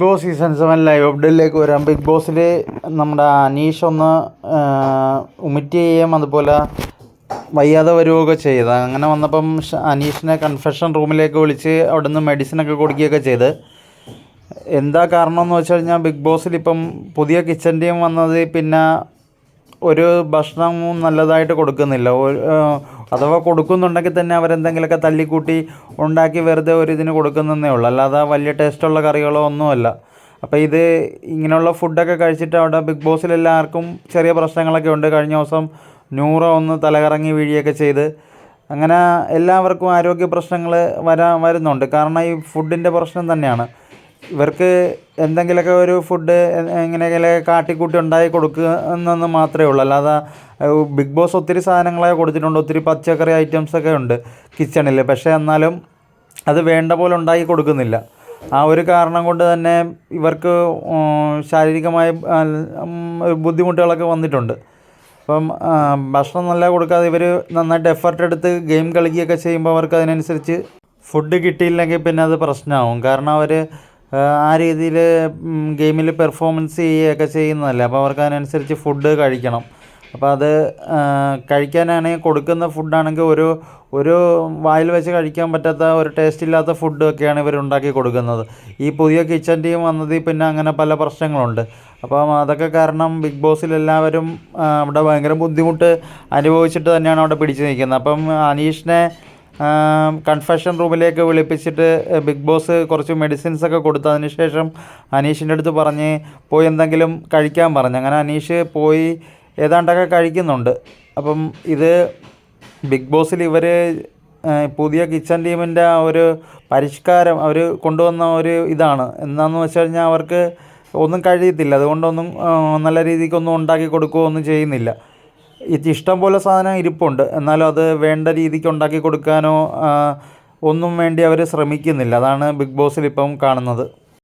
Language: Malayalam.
ബോസ് സീസൺ സെവൻ ലൈവ് അപ്ഡേറ്റിലേക്ക് വരാം. ബിഗ് ബോസിൽ നമ്മുടെ അനീഷ് ഒന്ന് ഉമിറ്റ് ചെയ്യാം അതുപോലെ വയ്യാതെ വരികയൊക്കെ ചെയ്ത്. അങ്ങനെ വന്നപ്പം അനീഷിനെ കൺഫെഷൻ റൂമിലേക്ക് വിളിച്ച് അവിടുന്ന് മെഡിസിനൊക്കെ കൊടുക്കുകയൊക്കെ ചെയ്ത്. എന്താ കാരണം എന്ന് വെച്ച് കഴിഞ്ഞാൽ ബിഗ് ബോസിൽ ഇപ്പം പുതിയ കിച്ചൺ ടീം വന്നത് പിന്നെ ഒരു ഭക്ഷണവും നല്ലതായിട്ട് കൊടുക്കുന്നില്ല. അഥവാ കൊടുക്കുന്നുണ്ടെങ്കിൽ തന്നെ അവരെന്തെങ്കിലുമൊക്കെ തല്ലിക്കൂട്ടി ഉണ്ടാക്കി വെറുതെ ഒരു ഇതിന് കൊടുക്കുന്നതേ ഉള്ളൂ. അല്ലാതെ വലിയ ടേസ്റ്റുള്ള കറികളോ ഒന്നുമല്ല. അപ്പോൾ ഇത് ഇങ്ങനെയുള്ള ഫുഡൊക്കെ കഴിച്ചിട്ട് അവിടെ ബിഗ് ബോസിൽ എല്ലാവർക്കും ചെറിയ പ്രശ്നങ്ങളൊക്കെ ഉണ്ട്. കഴിഞ്ഞ ദിവസം നൂറ ഒന്ന് തലകറങ്ങി വീഴുകയൊക്കെ ചെയ്ത് അങ്ങനെ എല്ലാവർക്കും ആരോഗ്യ പ്രശ്നങ്ങൾ വരാൻ വരുന്നുണ്ട്. കാരണം ഈ ഫുഡിന്റെ പ്രശ്നം തന്നെയാണ്. ഇവർക്ക് എന്തെങ്കിലുമൊക്കെ ഒരു ഫുഡ് എങ്ങനെയെങ്കിലും കാട്ടിക്കൂട്ടി ഉണ്ടായി കൊടുക്കുക എന്നെന്ന് മാത്രമേ ഉള്ളൂ. അല്ലാതെ ബിഗ് ബോസ് ഒത്തിരി സാധനങ്ങളൊക്കെ കൊടുത്തിട്ടുണ്ട്. ഒത്തിരി പച്ചക്കറി ഐറ്റംസൊക്കെ ഉണ്ട് കിച്ചണിൽ പക്ഷേ എന്നാലും അത് വേണ്ട പോലെ ഉണ്ടാക്കി കൊടുക്കുന്നില്ല. ആ ഒരു കാരണം കൊണ്ട് തന്നെ ഇവർക്ക് ശാരീരികമായ ബുദ്ധിമുട്ടുകളൊക്കെ വന്നിട്ടുണ്ട്. അപ്പം ഭക്ഷണം നല്ല കൊടുക്കാതെ ഇവർ നന്നായിട്ട് എഫർട്ട് എടുത്ത് ഗെയിം കളിക്കുകയൊക്കെ ചെയ്യുമ്പോൾ അവർക്ക് അതിനനുസരിച്ച് ഫുഡ് കിട്ടിയില്ലെങ്കിൽ പിന്നെ അത് പ്രശ്നമാവും. കാരണം അവർ ആ രീതിയിൽ ഗെയിമിൽ പെർഫോമൻസ് ചെയ്യുകയൊക്കെ ചെയ്യുന്നതല്ലേ. അപ്പോൾ അവർക്ക് അതിനനുസരിച്ച് ഫുഡ് കഴിക്കണം. അപ്പോൾ അത് കഴിക്കാനാണെങ്കിൽ കൊടുക്കുന്ന ഫുഡാണെങ്കിൽ ഒരു ഒരു വായിൽ വെച്ച് കഴിക്കാൻ പറ്റാത്ത ഒരു ടേസ്റ്റ് ഇല്ലാത്ത ഫുഡൊക്കെയാണ് ഇവർ ഉണ്ടാക്കി കൊടുക്കുന്നത്. ഈ പുതിയ കിച്ചൺ ടീം വന്നതിൽ പിന്നെ അങ്ങനെ പല പ്രശ്നങ്ങളുണ്ട്. അപ്പം അതൊക്കെ കാരണം ബിഗ് ബോസിൽ എല്ലാവരും അവിടെ ഭയങ്കര ബുദ്ധിമുട്ട് അനുഭവിച്ചിട്ട് തന്നെയാണ് അവിടെ പിടിച്ചു നിൽക്കുന്നത്. അപ്പം അനീഷിനെ കൺഫെഷൻ റൂമിലേക്ക് വിളിപ്പിച്ചിട്ട് ബിഗ് ബോസ് കുറച്ച് മെഡിസിൻസ് ഒക്കെ കൊടുത്തതിന് ശേഷം അനീഷിന്റെ അടുത്ത് പറഞ്ഞ് പോയി എന്തെങ്കിലും കഴിക്കാൻ പറഞ്ഞു. അങ്ങനെ അനീഷ് പോയി ഏതാണ്ടൊക്കെ കഴിക്കുന്നുണ്ട്. അപ്പം ഇത് ബിഗ് ബോസിൽ ഇവർ പുതിയ കിച്ചൺ ടീമിന്റെ ആ ഒരു പരിഷ്കാരം അവർ കൊണ്ടുവന്ന ഒരു ഇതാണ്. എന്താണെന്ന് വെച്ച് കഴിഞ്ഞാൽ അവർക്ക് ഒന്നും കഴിയത്തില്ല. അതുകൊണ്ടൊന്നും നല്ല രീതിക്കൊന്നും ഉണ്ടാക്കി കൊടുക്കുകയോ ഒന്നും ചെയ്യുന്നില്ല. ഇഷ്ടം പോലെ സാധനം ഇരിപ്പുണ്ട്. എന്നാലും അത് വേണ്ട രീതിക്ക് ഉണ്ടാക്കി കൊടുക്കാനോ ഒന്നും വേണ്ടി അവർ ശ്രമിക്കുന്നില്ല. അതാണ് ബിഗ് ബോസിൽ ഇപ്പം കാണുന്നത്.